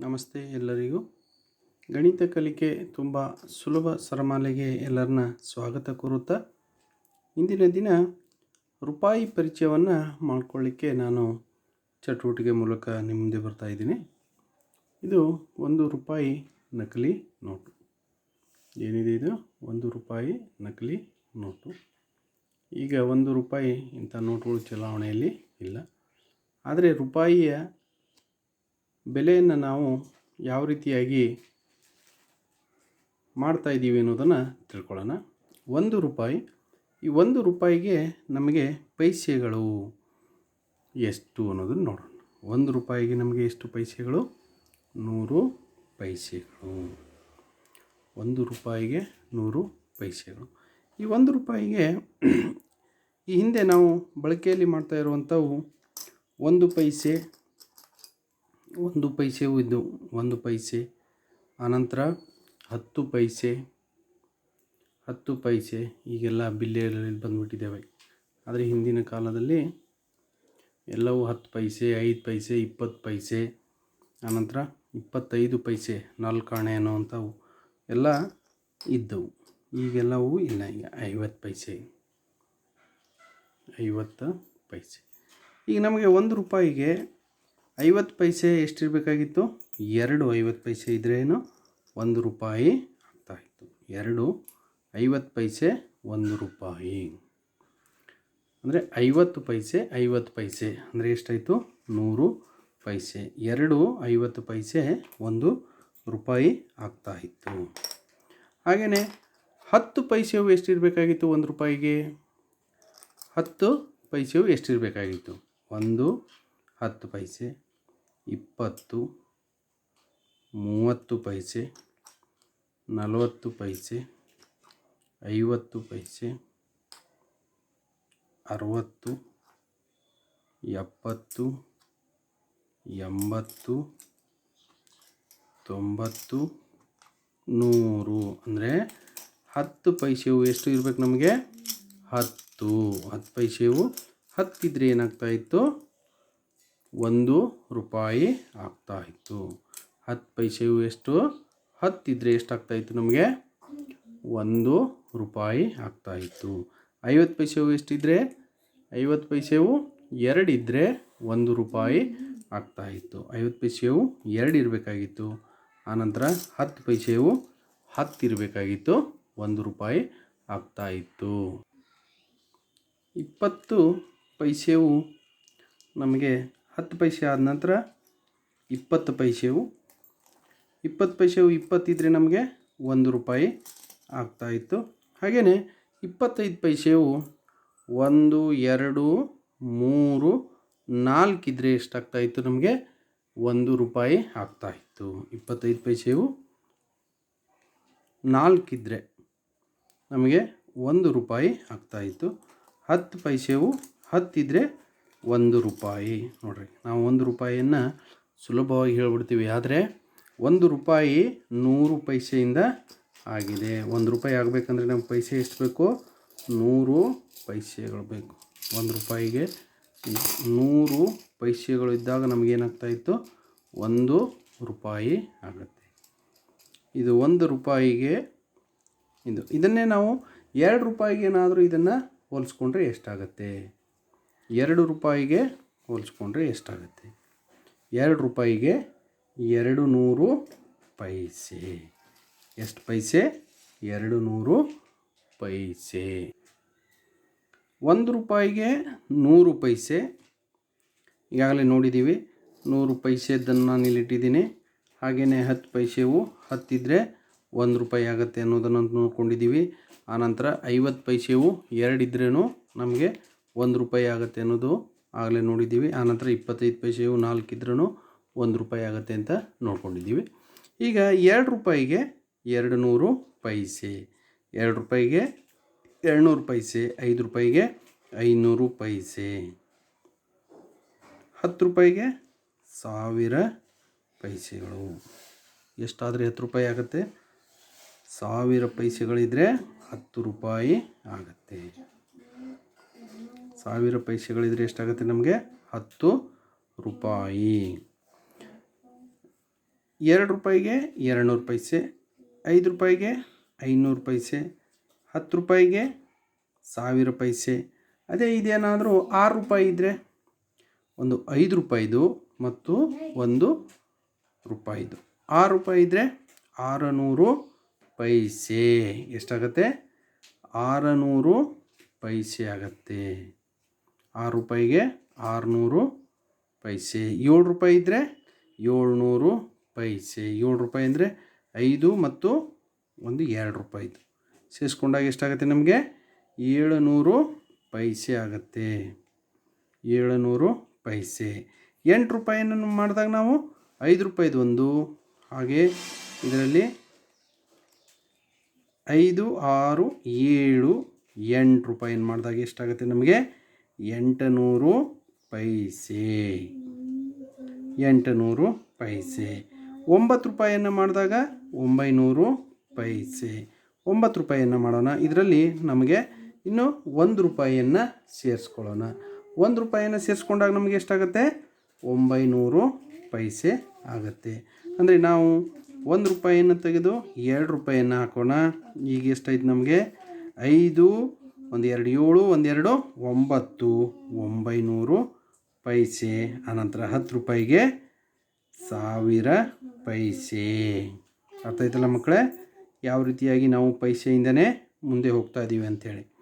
ನಮಸ್ತೆ ಎಲ್ಲರಿಗೂ. ಗಣಿತ ಕಲಿಕೆ ತುಂಬ ಸುಲಭ ಸರಮಾಲೆಗೆ ಎಲ್ಲರನ್ನ ಸ್ವಾಗತ ಕೋರುತ್ತಾ ಇಂದಿನ ದಿನ ರೂಪಾಯಿ ಪರಿಚಯವನ್ನು ಮಾಡಿಕೊಳ್ಳಿಕ್ಕೆ ನಾನು ಚಟುವಟಿಕೆ ಮೂಲಕ ನಿಮ್ಮ ಮುಂದೆ ಬರ್ತಾ ಇದ್ದೀನಿ. ಇದು ಒಂದು ರೂಪಾಯಿ ನಕಲಿ ನೋಟು. ಏನಿದೆ ಇದು? ಒಂದು ರೂಪಾಯಿ ನಕಲಿ ನೋಟು. ಈಗ ಒಂದು ರೂಪಾಯಿ ಇಂಥ ನೋಟುಗಳು ಚಲಾವಣೆಯಲ್ಲಿ ಇಲ್ಲ. ಆದರೆ ರೂಪಾಯಿಯ ಬೆಲೆಯನ್ನು ನಾವು ಯಾವ ರೀತಿಯಾಗಿ ಮಾಡ್ತಾ ಇದ್ದೀವಿ ಅನ್ನೋದನ್ನು ತಿಳ್ಕೊಳ್ಳೋಣ. ಒಂದು ರೂಪಾಯಿ, ಈ ಒಂದು ರೂಪಾಯಿಗೆ ನಮಗೆ ಪೈಸೆಗಳು ಎಷ್ಟು ಅನ್ನೋದನ್ನು ನೋಡೋಣ. ಒಂದು ರೂಪಾಯಿಗೆ ನಮಗೆ ಎಷ್ಟು ಪೈಸೆಗಳು? ನೂರು ಪೈಸೆಗಳು. ಒಂದು ರೂಪಾಯಿಗೆ ನೂರು ಪೈಸೆಗಳು. ಈ ಒಂದು ರೂಪಾಯಿಗೆ ಈ ಹಿಂದೆ ನಾವು ಬಳಕೆಯಲ್ಲಿ ಮಾಡ್ತಾ ಇರುವಂಥವು ಒಂದು ಪೈಸೆ ಒಂದು ಪೈಸೆ ಇದು ಒಂದು ಪೈಸೆ. ಆನಂತರ ಹತ್ತು ಪೈಸೆ ಹತ್ತು ಪೈಸೆ ಈಗೆಲ್ಲ ಬಿಲ್ಲೆಗಳಲ್ಲಿ ಬಂದುಬಿಟ್ಟಿದ್ದಾವೆ. ಆದರೆ ಹಿಂದಿನ ಕಾಲದಲ್ಲಿ ಎಲ್ಲವೂ ಹತ್ತು ಪೈಸೆ, ಐದು ಪೈಸೆ, ಇಪ್ಪತ್ತು ಪೈಸೆ, ಆನಂತರ ಇಪ್ಪತ್ತೈದು ಪೈಸೆ ನಾಲ್ಕಾಣೆ ಅನ್ನುವಂಥವು ಎಲ್ಲ ಇದ್ದವು. ಈಗೆಲ್ಲವೂ ಇಲ್ಲ, ಈಗ ಐವತ್ತು ಪೈಸೆ ಐವತ್ತು ಪೈಸೆ. ಈಗ ನಮಗೆ ಒಂದು ರೂಪಾಯಿಗೆ ಐವತ್ತು ಪೈಸೆ ಎಷ್ಟಿರಬೇಕಾಗಿತ್ತು? ಎರಡು ಐವತ್ತು ಪೈಸೆ ಇದ್ರೇನು ಒಂದು ರೂಪಾಯಿ ಆಗ್ತಾಯಿತ್ತು ಎರಡು ಐವತ್ತು ಪೈಸೆ, ಒಂದು ರೂಪಾಯಿ. ಅಂದರೆ ಐವತ್ತು ಪೈಸೆ ಐವತ್ತು ಪೈಸೆ. ಅಂದರೆ ಎಷ್ಟಾಯಿತು? ನೂರು ಪೈಸೆ. ಎರಡು ಐವತ್ತು ಪೈಸೆ, ಒಂದು ರೂಪಾಯಿ ಆಗ್ತಾಯಿತ್ತು ಹಾಗೆಯೇ ಹತ್ತು ಪೈಸೆಯು ಎಷ್ಟಿರಬೇಕಾಗಿತ್ತು ಒಂದು ರೂಪಾಯಿಗೆ? ಹತ್ತು ಪೈಸೆಯು ಎಷ್ಟಿರಬೇಕಾಗಿತ್ತು? ಒಂದು ಹತ್ತು ಪೈಸೆ. ಇಪ್ಪತ್ತು, ಮೂವತ್ತು ಪೈಸೆ, ನಲವತ್ತು ಪೈಸೆ, ಐವತ್ತು ಪೈಸೆ, ಅರವತ್ತು, ಎಪ್ಪತ್ತು, ಎಂಬತ್ತು, ತೊಂಬತ್ತು, ನೂರು. ಅಂದರೆ ಹತ್ತು ಪೈಸೆವು ಎಷ್ಟು ಇರಬೇಕು ನಮಗೆ? ಹತ್ತು. ಹತ್ತು ಪೈಸೆವು ಹತ್ತಿದ್ರೆ ಏನಾಗ್ತಾ ಇತ್ತು? ಒಂದು ರೂಪಾಯಿ ಆಗ್ತಾ ಇತ್ತು. ಹತ್ತು ಪೈಸೆಯು ಎಷ್ಟು? ಹತ್ತಿದ್ರೆ ಎಷ್ಟಾಗ್ತಾಯಿತ್ತು ನಮಗೆ? ಒಂದು ರೂಪಾಯಿ ಆಗ್ತಾಯಿತ್ತು ಐವತ್ತು ಪೈಸೆಯು ಎಷ್ಟಿದ್ರೆ? ಐವತ್ತು ಪೈಸೆಯು ಎರಡಿದ್ದರೆ ಒಂದು ರೂಪಾಯಿ ಆಗ್ತಾಯಿತ್ತು ಐವತ್ತು ಪೈಸೆಯು ಎರಡು ಇರಬೇಕಾಗಿತ್ತು. ಆನಂತರ ಹತ್ತು ಪೈಸೆಯು ಹತ್ತು ಇರಬೇಕಾಗಿತ್ತು. ಒಂದು ರೂಪಾಯಿ ಆಗ್ತಾಯಿತ್ತು ಇಪ್ಪತ್ತು ಪೈಸೆಯು ನಮಗೆ ಹತ್ತು ಪೈಸೆ ಆದ ನಂತರ ಇಪ್ಪತ್ತು ಪೈಸೆವು. ಇಪ್ಪತ್ತು ಪೈಸೆವು ಇಪ್ಪತ್ತಿದ್ರೆ ನಮಗೆ ಒಂದು ರೂಪಾಯಿ ಆಗ್ತಾಯಿತ್ತು ಹಾಗೆಯೇ ಇಪ್ಪತ್ತೈದು ಪೈಸೆವು ಒಂದು, ಎರಡು, ಮೂರು ನಾಲ್ಕಿದ್ರೆ ಎಷ್ಟಾಗ್ತಾಯಿತ್ತು ನಮಗೆ? ಒಂದು ರೂಪಾಯಿ ಆಗ್ತಾಯಿತ್ತು ಇಪ್ಪತ್ತೈದು ಪೈಸೆವು ನಾಲ್ಕಿದ್ರೆ ನಮಗೆ ಒಂದು ರೂಪಾಯಿ ಆಗ್ತಾಯಿತ್ತು ಹತ್ತು ಪೈಸೆವು ಹತ್ತಿದ್ರೆ ಒಂದು ರೂಪಾಯಿ ನೋಡಿರಿ. ನಾವು ಒಂದು ರೂಪಾಯಿಯನ್ನು ಸುಲಭವಾಗಿ ಹೇಳ್ಬಿಡ್ತೀವಿ. ಆದರೆ ಒಂದು ರೂಪಾಯಿ ನೂರು ಪೈಸೆಯಿಂದ ಆಗಿದೆ. ಒಂದು ರೂಪಾಯಿ ಆಗಬೇಕಂದ್ರೆ ನಮ್ಗೆ ಪೈಸೆ ಎಷ್ಟು ಬೇಕು? ನೂರು ಪೈಸೆಗಳು ಬೇಕು. ಒಂದು ರೂಪಾಯಿಗೆ ನೂರು ಪೈಸೆಗಳು ಇದ್ದಾಗ ನಮಗೇನಾಗ್ತಾಯಿತ್ತು ಒಂದು ರೂಪಾಯಿ ಆಗುತ್ತೆ. ಇದು ಒಂದು ರೂಪಾಯಿಗೆ ಇದು. ಇದನ್ನೇ ನಾವು ಎರಡು ರೂಪಾಯಿಗೆ ಏನಾದರೂ ಇದನ್ನು ಹೋಲಿಸ್ಕೊಂಡ್ರೆ ಎಷ್ಟಾಗತ್ತೆ? ಎರಡು ರೂಪಾಯಿಗೆ ಹೋಲಿಸ್ಕೊಂಡ್ರೆ ಎಷ್ಟಾಗುತ್ತೆ? ಎರಡು ರೂಪಾಯಿಗೆ ಎರಡು ನೂರು ಪೈಸೆ. ಎಷ್ಟು ಪೈಸೆ? ಎರಡು ನೂರು ಪೈಸೆ. ಒಂದು ರೂಪಾಯಿಗೆ ನೂರು ಪೈಸೆ. ಈಗಾಗಲೇ ನೋಡಿದ್ದೀವಿ, ನೂರು ಪೈಸೆದ್ದನ್ನು ನಾನು ಇಲ್ಲಿಟ್ಟಿದ್ದೀನಿ. ಹಾಗೆಯೇ ಹತ್ತು ಪೈಸೆವು ಹತ್ತಿದ್ರೆ ಒಂದು ರೂಪಾಯಿ ಆಗುತ್ತೆ ಅನ್ನೋದನ್ನು ನೋಡ್ಕೊಂಡಿದ್ದೀವಿ. ಆನಂತರ ಐವತ್ತು ಪೈಸೆವು ಎರಡಿದ್ರೂ ನಮಗೆ ಒಂದು ರೂಪಾಯಿ ಆಗುತ್ತೆ ಅನ್ನೋದು ಆಗಲೇ ನೋಡಿದ್ದೀವಿ. ಆನಂತರ ಇಪ್ಪತ್ತೈದು ಪೈಸೆಯು ನಾಲ್ಕಿದ್ರೂ ಒಂದು ರೂಪಾಯಿ ಆಗುತ್ತೆ ಅಂತ ನೋಡ್ಕೊಂಡಿದ್ದೀವಿ. ಈಗ ಎರಡು ರೂಪಾಯಿಗೆ ಎರಡು ನೂರು ಪೈಸೆ. ಎರಡು ರೂಪಾಯಿಗೆ ಎರಡು ನೂರು ಪೈಸೆ, ಐದು ರೂಪಾಯಿಗೆ ಐನೂರು ಪೈಸೆ. ಹತ್ತು ರೂಪಾಯಿಗೆ ಸಾವಿರ ಪೈಸೆಗಳು. ಎಷ್ಟಾದರೆ ಹತ್ತು ರೂಪಾಯಿ ಆಗುತ್ತೆ? ಸಾವಿರ ಪೈಸೆಗಳಿದ್ದರೆ ಹತ್ತು ರೂಪಾಯಿ ಆಗುತ್ತೆ. ಸಾವಿರ ಪೈಸೆಗಳಿದ್ರೆ ಎಷ್ಟಾಗುತ್ತೆ ನಮಗೆ? ಹತ್ತು ರೂಪಾಯಿ. ಎರಡು ರೂಪಾಯಿಗೆ ಎರಡು ನೂರು ಪೈಸೆ, ಐದು ರೂಪಾಯಿಗೆ ಐನೂರು ಪೈಸೆ, ಹತ್ತು ರೂಪಾಯಿಗೆ ಸಾವಿರ ಪೈಸೆ. ಅದೇ ಇದೇನಾದರೂ ಆರು ರೂಪಾಯಿ ಇದ್ದರೆ ಒಂದು ಐದು ರೂಪಾಯಿದು ಮತ್ತು ಒಂದು ರೂಪಾಯಿದು. ಆರು ರೂಪಾಯಿ ಇದ್ದರೆ ಆರುನೂರು ಪೈಸೆ. ಎಷ್ಟಾಗತ್ತೆ? ಆರುನೂರು ಪೈಸೆ ಆಗತ್ತೆ. ಆರು ರೂಪಾಯಿಗೆ ಆರುನೂರು ಪೈಸೆ. ಏಳು ರೂಪಾಯಿ ಇದ್ದರೆ ಏಳ್ನೂರು ಪೈಸೆ. ಏಳು ರೂಪಾಯಿ ಅಂದರೆ ಐದು ಮತ್ತು ಒಂದು ಎರಡು ರೂಪಾಯಿದು ಸೇರಿಸ್ಕೊಂಡಾಗ ಎಷ್ಟಾಗುತ್ತೆ ನಮಗೆ? ಏಳುನೂರು ಪೈಸೆ ಆಗುತ್ತೆ. ಏಳುನೂರು ಪೈಸೆ. ಎಂಟು ರೂಪಾಯಿಯನ್ನು ಮಾಡಿದಾಗ ನಾವು ಐದು ರೂಪಾಯಿದು ಒಂದು. ಹಾಗೆ ಇದರಲ್ಲಿ ಐದು, ಆರು, ಏಳು, ಎಂಟು ರೂಪಾಯಿಯನ್ನು ಮಾಡಿದಾಗ ಎಷ್ಟಾಗುತ್ತೆ ನಮಗೆ? ಎಂಟುನೂರು ಪೈಸೆ. ಎಂಟುನೂರು ಪೈಸೆ. ಒಂಬತ್ತು ರೂಪಾಯಿಯನ್ನು ಮಾಡಿದಾಗ ಒಂಬೈನೂರು ಪೈಸೆ. ಒಂಬತ್ತು ರೂಪಾಯಿಯನ್ನು ಮಾಡೋಣ. ಇದರಲ್ಲಿ ನಮಗೆ ಇನ್ನು ಒಂದು ರೂಪಾಯಿಯನ್ನು ಸೇರಿಸ್ಕೊಳ್ಳೋಣ. ಒಂದು ರೂಪಾಯಿಯನ್ನು ಸೇರಿಸ್ಕೊಂಡಾಗ ನಮಗೆ ಎಷ್ಟಾಗುತ್ತೆ? ಒಂಬೈನೂರು ಪೈಸೆ ಆಗುತ್ತೆ. ಅಂದರೆ ನಾವು ಒಂದು ರೂಪಾಯಿಯನ್ನು ತೆಗೆದು ಎರಡು ರೂಪಾಯಿಯನ್ನು ಹಾಕೋಣ. ಈಗ ಎಷ್ಟಾಯ್ತು ನಮಗೆ? ಐದು ಒಂದು ಎರಡು ಏಳು, ಒಂದೆರಡು ಒಂಬತ್ತು, ಒಂಬೈನೂರು ಪೈಸೆ. ಆನಂತರ ಹತ್ತು ರೂಪಾಯಿಗೆ ಸಾವಿರ ಪೈಸೆ. ಅರ್ಥ ಆಯ್ತಲ್ಲ ಮಕ್ಕಳೇ? ಯಾವ ರೀತಿಯಾಗಿ ನಾವು ಪೈಸೆಯಿಂದನೇ ಮುಂದೆ ಹೋಗ್ತಾ ಇದ್ದೀವಿ ಅಂಥೇಳಿ.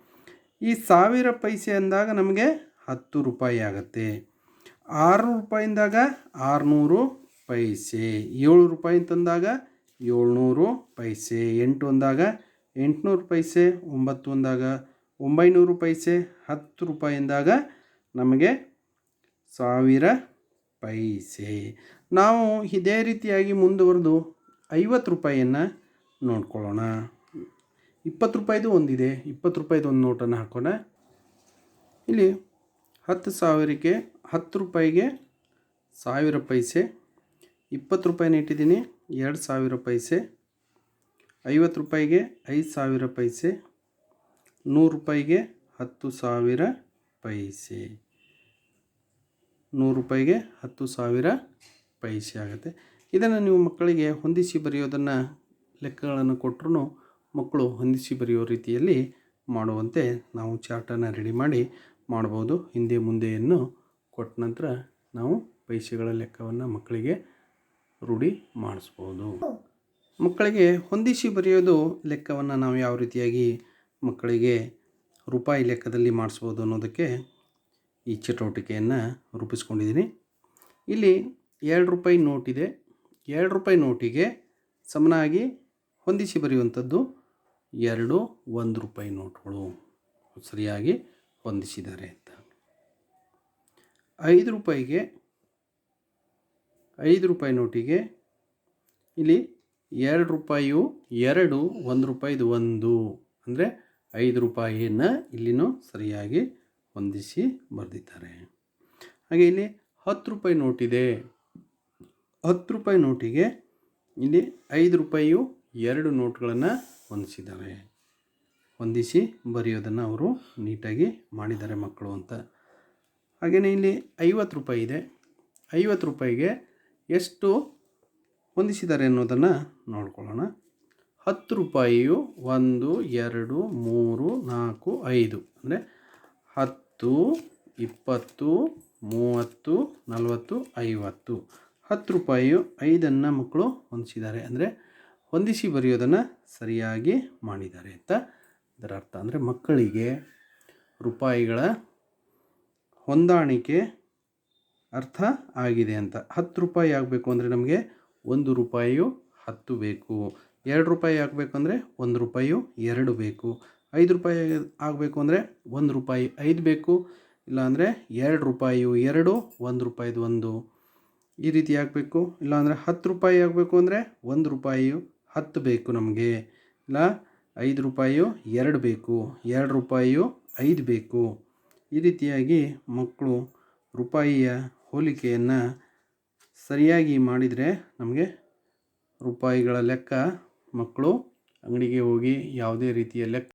ಈ ಸಾವಿರ ಪೈಸೆ ಅಂದಾಗ ನಮಗೆ ಹತ್ತು ರೂಪಾಯಿ ಆಗುತ್ತೆ. ಆರು ರೂಪಾಯಿಂದಾಗ ಆರುನೂರು ಪೈಸೆ. ಏಳು ರೂಪಾಯಿ ಅಂತಂದಾಗ ಏಳ್ನೂರು ಪೈಸೆ. ಎಂಟು ಅಂದಾಗ ಎಂಟುನೂರು ಪೈಸೆ. ಒಂಬತ್ತು ಅಂದಾಗ ಒಂಬೈನೂರು ಪೈಸೆ ಹತ್ತು ರೂಪಾಯಿಂದಾಗ ನಮಗೆ ಸಾವಿರ ಪೈಸೆ. ನಾವು ಇದೇ ರೀತಿಯಾಗಿ ಮುಂದುವರೆದು ಐವತ್ತು ರೂಪಾಯಿಯನ್ನು ನೋಡ್ಕೊಳ್ಳೋಣ. ಇಪ್ಪತ್ತು ರೂಪಾಯಿದು ಒಂದಿದೆ, ಇಪ್ಪತ್ತು ರೂಪಾಯಿದು ಒಂದು ನೋಟನ್ನು ಹಾಕೋಣ. ಇಲ್ಲಿ ಹತ್ತು ಸಾವಿರಕ್ಕೆ ಹತ್ತು ರೂಪಾಯಿಗೆ ಸಾವಿರ ಪೈಸೆ, ಇಪ್ಪತ್ತು ರೂಪಾಯಿನ ಇಟ್ಟಿದ್ದೀನಿ, ಎರಡು ಸಾವಿರ ಪೈಸೆ, ಐವತ್ತು ರೂಪಾಯಿಗೆ ಐದು ಸಾವಿರ ಪೈಸೆ ನೂರು ರೂಪಾಯಿಗೆ ಹತ್ತು ಸಾವಿರ ಪೈಸೆ. ನೂರು ರೂಪಾಯಿಗೆ ಹತ್ತು ಸಾವಿರ ಪೈಸೆ ಆಗುತ್ತೆ. ಇದನ್ನು ನೀವು ಮಕ್ಕಳಿಗೆ ಹೊಂದಿಸಿ ಬರೆಯೋದನ್ನು ಲೆಕ್ಕಗಳನ್ನು ಕೊಟ್ಟರು ಮಕ್ಕಳು ಹೊಂದಿಸಿ ಬರೆಯೋ ರೀತಿಯಲ್ಲಿ ಮಾಡುವಂತೆ ನಾವು ಚಾರ್ಟನ್ನು ರೆಡಿ ಮಾಡಿ ಮಾಡ್ಬೋದು. ಹಿಂದೆ ಮುಂದೆಯನ್ನು ಕೊಟ್ಟ ನಂತರ ನಾವು ಪೈಸೆಗಳ ಲೆಕ್ಕವನ್ನು ಮಕ್ಕಳಿಗೆ ರೂಢಿ ಮಾಡಿಸ್ಬೋದು. ಮಕ್ಕಳಿಗೆ ಹೊಂದಿಸಿ ಬರೆಯೋದು ಲೆಕ್ಕವನ್ನು ನಾವು ಯಾವ ರೀತಿಯಾಗಿ ಮಕ್ಕಳಿಗೆ ರೂಪಾಯಿ ಲೆಕ್ಕದಲ್ಲಿ ಮಾಡಿಸ್ಬೋದು ಅನ್ನೋದಕ್ಕೆ ಈ ಚಟುವಟಿಕೆಯನ್ನು ರೂಪಿಸ್ಕೊಂಡಿದ್ದೀನಿ. ಇಲ್ಲಿ ಎರಡು ರೂಪಾಯಿ ನೋಟಿದೆ ಎರಡು ರೂಪಾಯಿ ನೋಟಿಗೆ ಸಮನಾಗಿ ಹೊಂದಿಸಿ ಬರೆಯುವಂಥದ್ದು ಎರಡು ಒಂದು ರೂಪಾಯಿ ನೋಟ್ಗಳು ಸರಿಯಾಗಿ ಹೊಂದಿಸಿದ್ದಾರೆ ಅಂತ. ಐದು ರೂಪಾಯಿಗೆ, ಐದು ರೂಪಾಯಿ ನೋಟಿಗೆ ಇಲ್ಲಿ ಎರಡು ರೂಪಾಯಿಯು ಎರಡು, ಒಂದು ರೂಪಾಯಿದು ಒಂದು. ಅಂದರೆ ಐದು ರೂಪಾಯಿಯನ್ನು ಇಲ್ಲಿನೂ ಸರಿಯಾಗಿ ಹೊಂದಿಸಿ ಬರೆದಿದ್ದಾರೆ. ಹಾಗೆ ಇಲ್ಲಿ ಹತ್ತು ರೂಪಾಯಿ ನೋಟಿದೆ ಹತ್ತು ರೂಪಾಯಿ ನೋಟಿಗೆ ಇಲ್ಲಿ ಐದು ರೂಪಾಯಿಯು ಎರಡು ನೋಟ್ಗಳನ್ನು ಹೊಂದಿಸಿದ್ದಾರೆ. ಹೊಂದಿಸಿ ಬರೆಯೋದನ್ನು ಅವರು ನೀಟಾಗಿ ಮಾಡಿದ್ದಾರೆ ಮಕ್ಕಳು ಅಂತ. ಹಾಗೆಯೇ ಇಲ್ಲಿ ಐವತ್ತು ರೂಪಾಯಿ ಇದೆ. ಐವತ್ತು ರೂಪಾಯಿಗೆ ಎಷ್ಟು ಹೊಂದಿಸಿದ್ದಾರೆ ಅನ್ನೋದನ್ನು ನೋಡ್ಕೊಳ್ಳೋಣ. ಹತ್ತು ರೂಪಾಯಿಯು ಒಂದು, ಎರಡು, ಮೂರು, ನಾಲ್ಕು, ಐದು. ಅಂದರೆ ಹತ್ತು, ಇಪ್ಪತ್ತು, ಮೂವತ್ತು, ನಲವತ್ತು, ಐವತ್ತು. ಹತ್ತು ರೂಪಾಯಿಯು ಐದನ್ನು ಮಕ್ಕಳು ಹೊಂದಿಸಿದ್ದಾರೆ. ಅಂದರೆ ಹೊಂದಿಸಿ ಬರೆಯೋದನ್ನು ಸರಿಯಾಗಿ ಮಾಡಿದ್ದಾರೆ ಅಂತ ಇದರ ಅರ್ಥ. ಅಂದರೆ ಮಕ್ಕಳಿಗೆ ರೂಪಾಯಿಗಳ ಹೊಂದಾಣಿಕೆ ಅರ್ಥ ಆಗಿದೆ ಅಂತ. ಹತ್ತು ರೂಪಾಯಿ ಆಗಬೇಕು ಅಂದರೆ ನಮಗೆ ಒಂದು ರೂಪಾಯಿಯು ಹತ್ತು ಬೇಕು. ಎರಡು ರೂಪಾಯಿ ಆಗಬೇಕು ಅಂದರೆ ಒಂದು ರೂಪಾಯಿಯು ಎರಡು ಬೇಕು. ಐದು ರೂಪಾಯಿ ಆಗಬೇಕು ಅಂದರೆ ಒಂದು ರೂಪಾಯಿ ಐದು ಬೇಕು. ಇಲ್ಲಾಂದರೆ ಎರಡು ರೂಪಾಯಿಯು ಎರಡು, ಒಂದು ರೂಪಾಯಿದು ಒಂದು. ಈ ರೀತಿ ಆಗಬೇಕು ಇಲ್ಲಾಂದರೆ ಹತ್ತು ರೂಪಾಯಿ ಆಗಬೇಕು ಅಂದರೆ ಒಂದು ರೂಪಾಯಿಯು ಹತ್ತು ಬೇಕು ನಮಗೆ. ಇಲ್ಲ, ಐದು ರೂಪಾಯಿಯು ಎರಡು ಬೇಕು. ಎರಡು ರೂಪಾಯಿಯು ಐದು ಬೇಕು. ಈ ರೀತಿಯಾಗಿ ಮಕ್ಕಳು ರೂಪಾಯಿಯ ಹೋಲಿಕೆಯನ್ನು ಸರಿಯಾಗಿ ಮಾಡಿದರೆ ನಮಗೆ ರೂಪಾಯಿಗಳ ಲೆಕ್ಕ ಮಕ್ಕಳು ಅಂಗಡಿಗೆ ಹೋಗಿ ಯಾವುದೇ ರೀತಿಯ ಲೆಕ್ಕ